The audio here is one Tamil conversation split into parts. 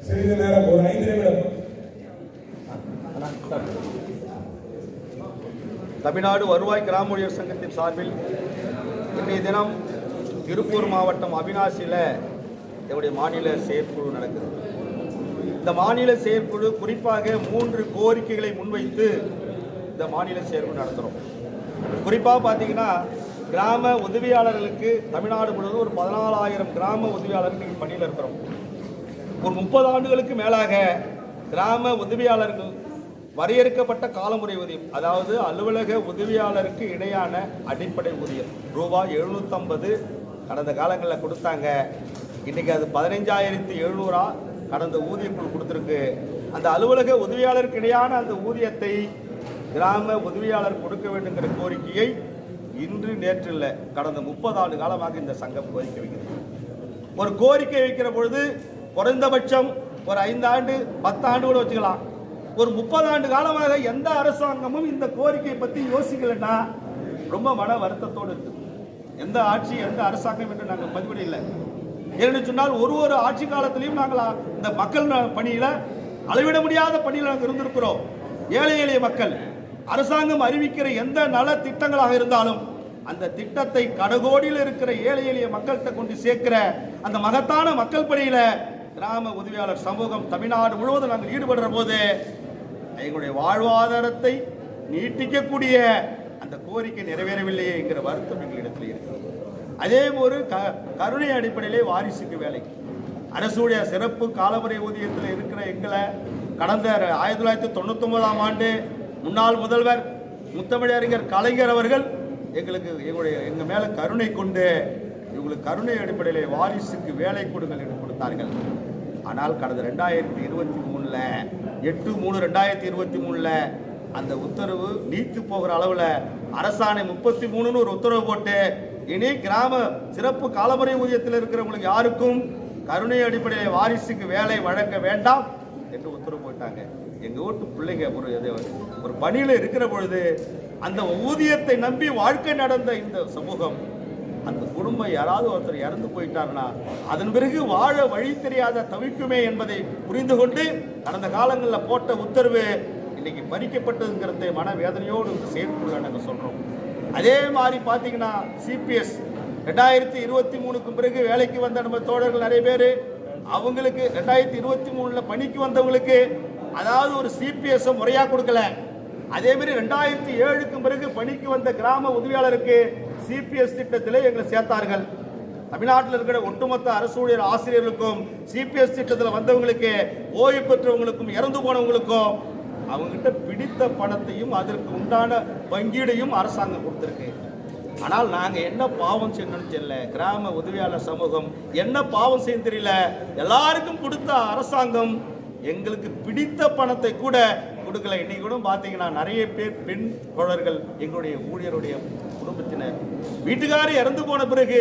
சிறிது நேரம் ஒரு ஐந்து நிமிடம். தமிழ்நாடு வருவாய் கிராம ஊழியர் சங்கத்தின் சார்பில் இன்றைய தினம் திருப்பூர் மாவட்டம் அவினாசியில் என்னுடைய மாநில செயற்குழு நடக்குது இந்த மாநில செயற்குழு குறிப்பாக மூன்று கோரிக்கைகளை முன்வைத்து இந்த மாநில செயற்குழு நடத்துகிறோம் குறிப்பாக பார்த்தீங்கன்னா கிராம உதவியாளர்களுக்கு தமிழ்நாடு முழுவதும் ஒரு பதினாலாயிரம் கிராம உதவியாளர்கள் பணியில் இருக்கிறோம். ஒரு முப்பது ஆண்டுகளுக்கு மேலாக கிராம உதவியாளர்கள் வரையறுக்கப்பட்ட காலமுறை ஊதியம் அதாவது அலுவலக உதவியாளருக்கு இடையான அடிப்படை ஊதியம் ரூபாய் எழுநூற்றம்பது கடந்த காலங்களில் கொடுத்தாங்க. இன்றைக்கி அது பதினைஞ்சாயிரத்தி எழுநூறா கடந்த ஊதியக்குழு கொடுத்துருக்கு. அந்த அலுவலக உதவியாளருக்கு இடையான அந்த ஊதியத்தை கிராம உதவியாளர் கொடுக்க வேண்டுங்கிற கோரிக்கையை இன்று நேற்று இல்லை கடந்த முப்பது ஆண்டு காலமாக இந்த சங்கம் கோரிக்கை வைக்கிறது. ஒரு கோரிக்கை வைக்கிற பொழுது குறைந்தபட்சம் ஒரு ஐந்தாண்டு பத்தாண்டு கூட வச்சுக்கலாம். ஒரு முப்பது ஆண்டு காலமாக எந்த அரசாங்கமும் இந்த கோரிக்கையை பற்றி யோசிக்கலைன்னா ரொம்ப மன வருத்தத்தோடு இருக்கு. எந்த ஆட்சி எந்த அரசாங்கம் என்று நாங்கள் பதிவிடவில்லை. ஏன்னு சொன்னால் ஒரு ஒரு ஆட்சி காலத்திலையும் நாங்கள் இந்த மக்கள் ந- பணியில அளவிட முடியாத பணியில் நாங்கள் இருந்திருக்கிறோம். ஏழை எளிய மக்கள் அரசாங்கம் அறிவிக்கிற எந்த நல திட்டங்களாக இருந்தாலும் அந்த திட்டத்தை கடகோடியில் இருக்கிற ஏழை எளிய மக்கள்கிட்ட கொண்டு சேர்க்கிற அந்த மகத்தான மக்கள் பணியில கிராம உதவியாளர் சமூகம் தமிழ்நாடு முழுவதும் நாங்கள் ஈடுபடுற போது எங்களுடைய வாழ்வாதாரத்தை நீட்டிக்கக்கூடிய அந்த கோரிக்கை நிறைவேறவில்லையே என்கிற வருத்தம் எங்களிடத்தில் இருக்கிறது. அதே ஒரு க கருணை அடிப்படையிலே வாரிசுக்கு வேலை. அரசுடைய சிறப்பு காலமுறை ஊதியத்தில் இருக்கிற எங்களை கடந்த ஆயிரத்தி தொள்ளாயிரத்தி தொண்ணூத்தொன்பதாம் ஆண்டு முன்னாள் முதல்வர் முத்தமிழறிஞர் கலைஞர் அவர்கள் எங்களுக்கு எங்களுடைய எங்கள் மேலே கருணை கொண்டு இவங்களுக்கு கருணை அடிப்படையிலே வாரிசுக்கு வேலை கொடுங்கள் என்று கொடுத்தார்கள். ஆனால் கடந்த ரெண்டாயிரத்தி இருபத்தி மூணில் எட்டு மூணு ரெண்டாயிரத்தி இருபத்தி மூணில் அந்த உத்தரவு நீத்து போகிற அளவில் அரசாணை முப்பத்தி மூணுன்னு ஒரு உத்தரவு போட்டு இனி கிராம சிறப்பு காலமுறை ஊதியத்தில் இருக்கிறவங்களுக்கு யாருக்கும் கருணை அடிப்படையில் வாரிசுக்கு வேலை வழங்க வேண்டாம் என்று உத்தரவு போட்டாங்க. எங்கள் வீட்டு பிள்ளைங்க ஒரு ஒரு பணியில் இருக்கிற பொழுது அந்த ஊதியத்தை நம்பி வாழ்க்கை நடந்த இந்த சமூகம் அந்த குடும்பம் யாராவது ஒருத்தர் இறந்து போயிட்டாருன்னா அதன் பிறகு வாழ வழி தெரியாத தவிக்குமே என்பதை புரிந்து கொண்டு கடந்த காலங்களில் போட்ட உத்தரவு இன்னைக்கு பறிக்கப்பட்டதுங்கிறத மனவேதனையோடு செயற்குள்ள நாங்கள் சொல்கிறோம் அதே மாதிரி பார்த்தீங்கன்னா சிபிஎஸ் ரெண்டாயிரத்தி இருபத்தி மூணுக்கு பிறகு வேலைக்கு வந்த நம்ம தோழர்கள் நிறைய பேர் அவங்களுக்கு ரெண்டாயிரத்தி இருபத்தி மூணில் பணிக்கு வந்தவங்களுக்கு அதாவது ஒரு சிபிஎஸ் முறையாக கொடுக்கல. அதே மாதிரி ரெண்டாயிரத்தி ஏழுக்கு பிறகு பணிக்கு வந்த கிராம உதவியாளருக்கு சிபிஎஸ் திட்டத்திலே எங்களை சேர்த்தார்கள். தமிழ்நாட்டில் இருக்கிற ஒட்டுமொத்த அரசு ஊழியர் ஆசிரியர்களுக்கும் சிபிஎஸ் திட்டத்தில் வந்தவங்களுக்கு ஓய்வு பெற்றவங்களுக்கும் இறந்து போனவங்களுக்கும் அவங்ககிட்ட பிடித்த பணத்தையும் அதற்கு உண்டான பங்கீடையும் அரசாங்கம் கொடுத்துருக்கு. ஆனால் நாங்கள் என்ன பாவம் செய்யணும்னு தெரியல. கிராம உதவியாளர் சமூகம் என்ன பாவம் செய்ய தெரியல. எல்லாருக்கும் கொடுத்த அரசாங்கம் எங்களுக்கு பிடித்த பணத்தை கூட கொடுக்கல. இன்னைக்கு கூட பார்த்தீங்கன்னா நிறைய பேர் பெண் தோழர்கள் எங்களுடைய ஊழியருடைய குடும்பத்தினர். வீட்டுக்காரர் இறந்து போன பிறகு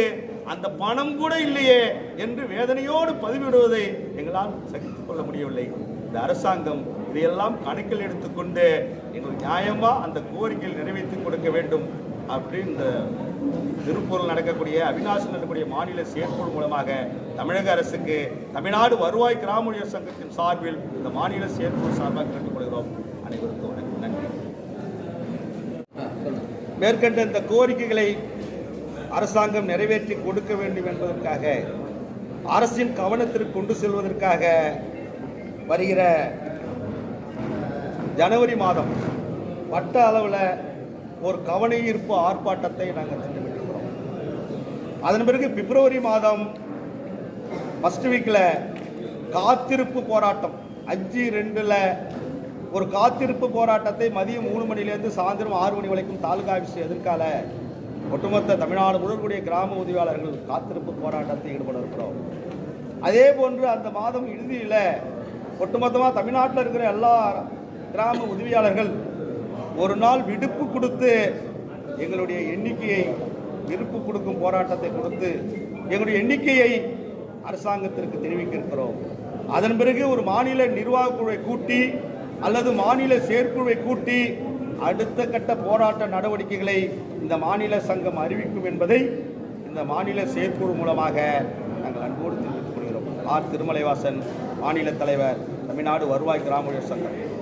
அந்த பணம் கூட இல்லையே என்று வேதனையோடு பதிவிடுவதை எங்களால் சகித்துக் கொள்ள முடியவில்லை. இந்த அரசாங்கம் இதையெல்லாம் கணக்கில் எடுத்துக்கொண்டு எங்களுக்கு நியாயமாக அந்த கோரிக்கையில் நிறைவேற்றி கொடுக்க வேண்டும் அப்படின்னு இந்த திருப்பூரில் நடக்கக்கூடிய அவிநாசி நடக்கக்கூடிய மாநில செயற்குழு மூலமாக தமிழக அரசுக்கு தமிழ்நாடு வருவாய் கிராமொழியர் சங்கத்தின் சார்பில் இந்த மாநில செயற்குழு சார்பாக கேட்டுக்கொள்கிறோம். அனைவருக்கும் வணக்கம். நன்றி. மேற்கண்ட இந்த கோரிக்கைகளை அரசாங்கம் நிறைவேற்றி கொடுக்க வேண்டும் என்பதற்காக அரசின் கவனத்திற்கு கொண்டு செல்வதற்காக வருகிற ஜனவரி மாதம் வட்ட அளவில் ஒரு கவன ஈர்ப்பு ஆர்ப்பாட்டத்தை நாங்கள் திட்டமிட்டிருக்கிறோம் அதன் பிறகு பிப்ரவரி மாதம் ஃபஸ்ட் வீக்கில் காத்திருப்பு போராட்டம். அஞ்சு ரெண்டில் ஒரு காத்திருப்பு போராட்டத்தை மதியம் மூணு மணிலேருந்து சாயந்தரம் ஆறு மணி வரைக்கும் தாலுகா ஆஃபீஸ் எதிர்கால ஒட்டுமொத்த தமிழ்நாடு முழுக்கூடிய கிராம உதவியாளர்கள் காத்திருப்பு போராட்டத்தை ஈடுபட இருக்கிறோம் அதே போன்று அந்த மாதம் இறுதியில் ஒட்டுமொத்தமாக தமிழ்நாட்டில் இருக்கிற எல்லா கிராம உதவியாளர்கள் ஒரு நாள் விடுப்பு கொடுத்து எங்களுடைய எண்ணிக்கையை விருப்பு கொடுக்கும் போராட்டத்தை கொடுத்து எங்களுடைய எண்ணிக்கையை அரசாங்கத்திற்கு தெரிவிக்க அதன் பிறகு ஒரு மாநில நிர்வாகக் குழுவை கூட்டி அல்லது மாநில செயற்குழுவை கூட்டி அடுத்த கட்ட போராட்ட நடவடிக்கைகளை இந்த மாநில சங்கம் அறிவிக்கும் என்பதை இந்த மாநில செயற்குழு மூலமாக நாங்கள் அன்போடு தெரிவித்துக் கொள்கிறோம். ஆர். திருமலைவாசன் மாநில தலைவர் தமிழ்நாடு வருவாய் கிராம சங்கம்.